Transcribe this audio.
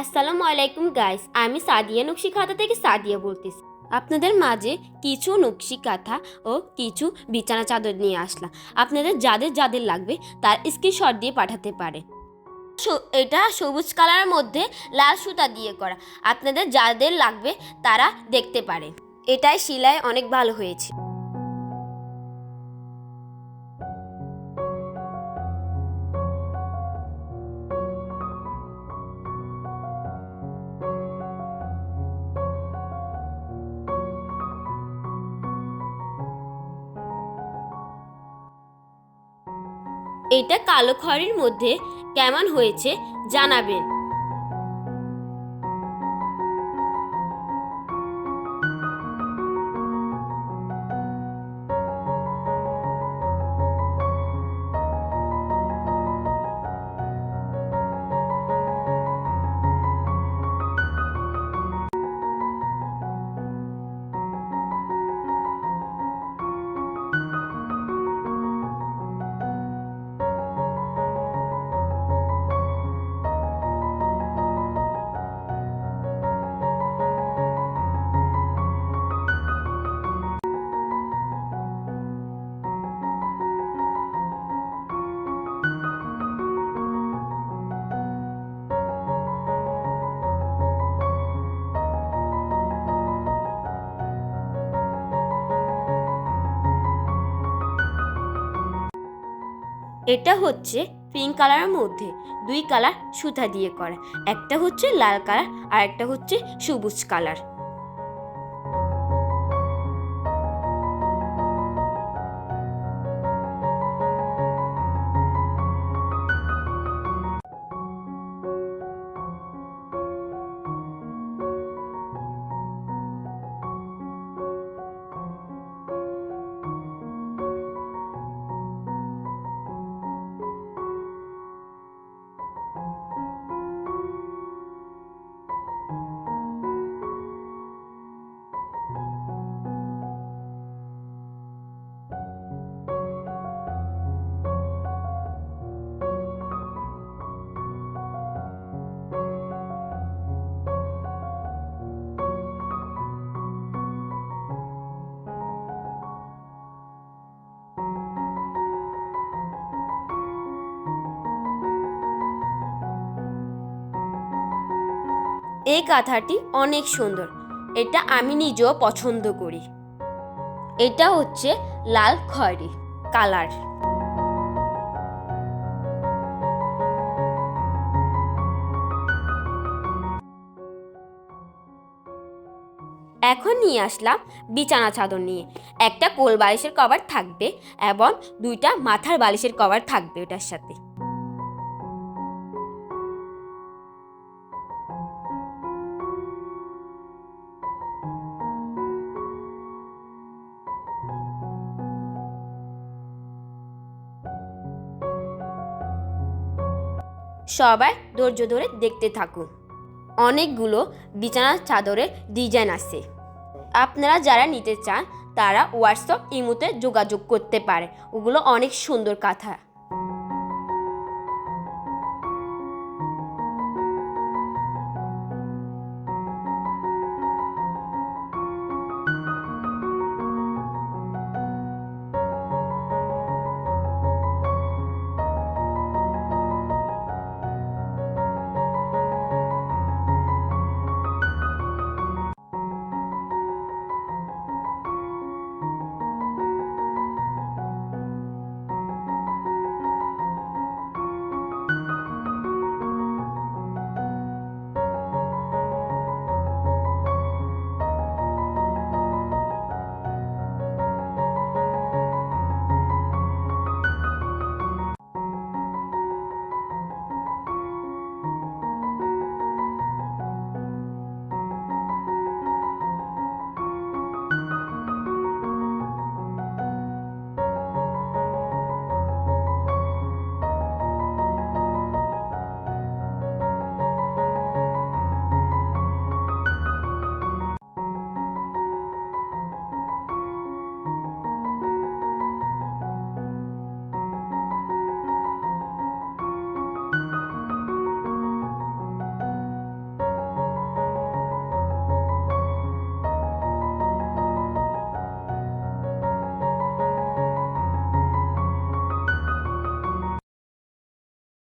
আসসালামু আলাইকুম গাইস, আমি সাদিয়া নকশি খাতা থেকে সাদিয়া বলতেছি। আপনাদের মাঝে কিছু নকশি কাঁথা ও কিছু বিছানা চাদর নিয়ে আসলাম। আপনাদের যাদের যাদের লাগবে তার স্ক্রিনশট দিয়ে পাঠাতে পারে। এটা সবুজ কালারের মধ্যে লাল সুতা দিয়ে করা। আপনাদের যাদের লাগবে তারা দেখতে পারে। এটাই সেলাই অনেক ভালো হয়েছে। এটা কালো খড়ির মধ্যে কেমন হয়েছে জানাবেন। এটা হচ্ছে পিঙ্ক কালারের মধ্যে দুই কালার সুতা দিয়ে করা। একটা হচ্ছে লাল কালার আর একটা হচ্ছে সবুজ কালার এই কাঁথাটি অনেক সুন্দর। এটা আমি নিজেও পছন্দ করি। এটা হচ্ছে লাল খয়েরি কালার। এখন নিয়ে আসলাম বিছানা চাদর নিয়ে। একটা কোল বালিশের কভার থাকবে এবং দুইটা মাথার বালিশের কভার থাকবে ওটার সাথে। সবাই ধৈর্য ধরে দেখতে থাকুন। অনেকগুলো বিছানার চাদরের ডিজাইন আছে। আপনারা যারা নিতে চান, তারা হোয়াটসঅ্যাপ ইমুতে যোগাযোগ করতে পারে। ওগুলো অনেক সুন্দর কাঁথা।